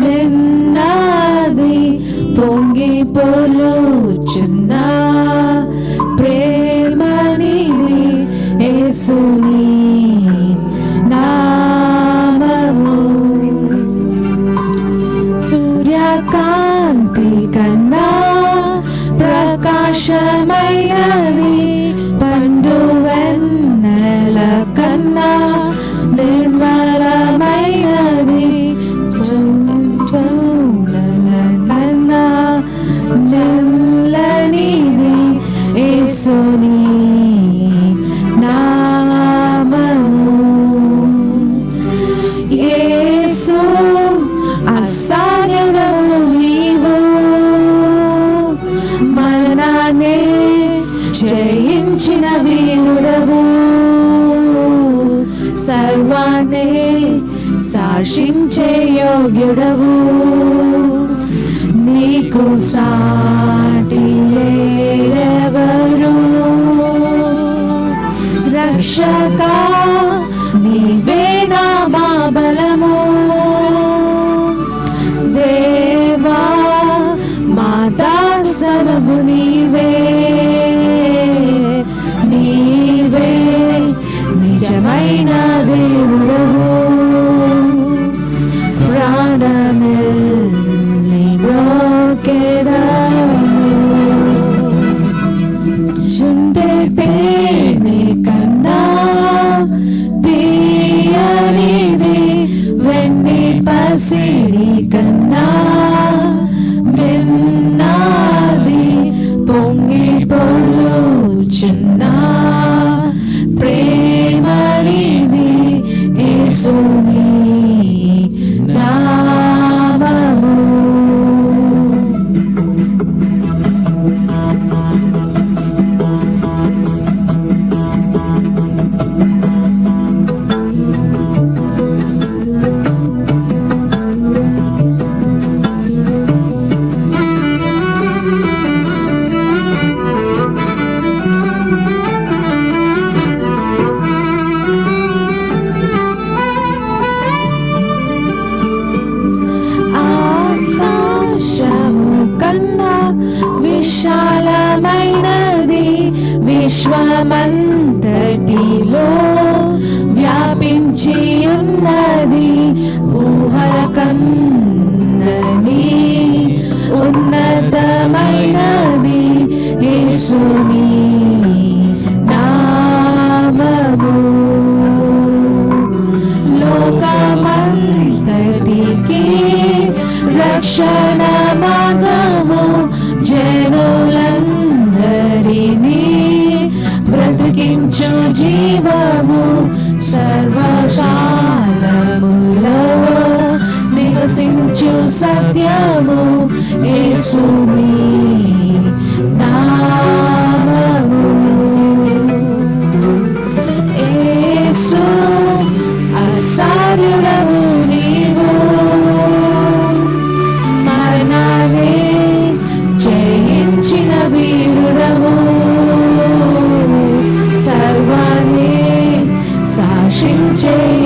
మెన్నది పొంగి పొలుచున్నా ప్రేమనిది ఏసుని నామము. సూర్యకాంతి కన్నా ప్రకాశమైనది యేసు అసాధ్యుడవు నీవు మరణాన్ని జయించిన వీరుడవు సర్వాన్ని శాసించే యోగ్యుడవు నీకు సా నిజమైన దేవుడవు ప్రాణమిల్లి బ్రోకెదము చుంటే తేనె కన్నా తీయనిది వెండి పసిడి కన్నా మిన్నాది పొంగి పొర్లుచున్నా ప్రేమనిది కన్నా విశాలమైనది విశ్వమంతటిలో సత్యము యేసుని నామము. యేసు అసాధ్యుడవు నీవు. మరణాన్ని జయించిన వీరుడవు. సర్వాన్ని శాసించే